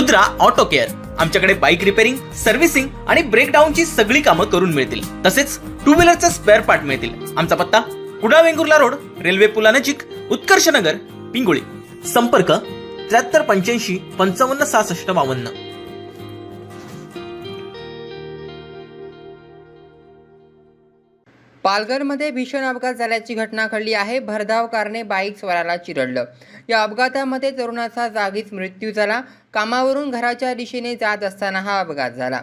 Rudra auto care. आमच्याकडे bike repairing servicing आणि ब्रेकडाऊनची सगळी कामं करून मिळतील. तसेच टू व्हीलरचे स्पेअर पार्ट मिळतील. आमचा पत्ता कुडा वेंगुर्ला रोड रेल्वे पुलानजीक उत्कर्ष नगर पिंगुळी. संपर्क त्र्याहत्तर पंच्याऐंशी पंचावन्न सहासष्ट बावन्न. पालघरमध्ये भीषण अपघात झाल्याची घटना घडली आहे. भरधाव कारने बाईक स्वाराला चिरडलं. या अपघातामध्ये तरुणाचा जागीच मृत्यू झाला. कामावरून घराच्या दिशेने जात असताना हा अपघात झाला.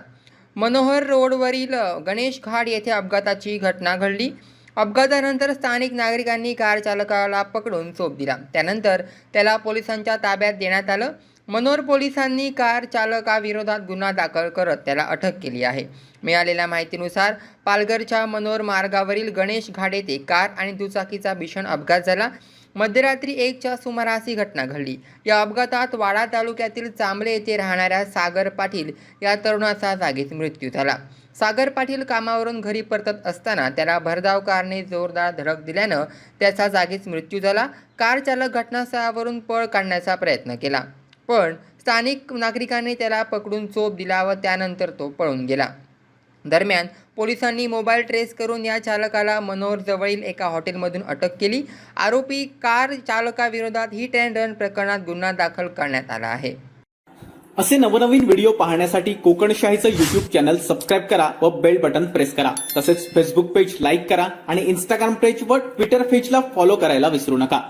मनोहर रोडवरील गणेश घाट येथे अपघाताची घटना घडली. अपघातानंतर स्थानिक नागरिकांनी कार चालकाला पकडून चोप दिला. त्यानंतर त्याला पोलिसांच्या ताब्यात देण्यात आलं. मनोर पोलिसांनी कार चालकाविरोधात गुन्हा दाखल करत त्याला अटक केली आहे. मिळालेल्या माहितीनुसार पालघरच्या मनोर मार्गावरील गणेश घाट येथे कार आणि दुचाकीचा भीषण अपघात झाला. मध्यरात्री एकच्या सुमारास ही घटना घडली. या अपघातात वाडा तालुक्यातील चांबले येथे राहणाऱ्या सागर पाटील या तरुणाचा जागीच मृत्यू झाला. सागर पाटील कामावरून घरी परतत असताना त्याला भरधाव कारने जोरदार धडक दिल्यानं त्याचा जागीच मृत्यू झाला. कार चालक घटनास्थळावरून पळ काढण्याचा प्रयत्न केला. पण स्थानिक नागरिकांनी त्याला पकडून चोप दिला व त्यानंतर तो पळून गेला. दरम्यान पोलिसांनी मोबाईल ट्रेस करून या चालकाला मनोहरजवळील एका हॉटेलमधून अटक केली. आरोपी कार चालकाविरोधात हिट अँड रन प्रकरणात गुन्हा दाखल करण्यात आला आहे. असे नवनवीन व्हिडिओ पाहण्यासाठी कोकणशाहीचं युट्यूब चॅनल सबस्क्राईब करा व बेल बटन प्रेस करा. तसेच फेसबुक पेज लाईक करा आणि इंस्टाग्राम पेज व ट्विटर पेजला फॉलो करायला विसरू नका.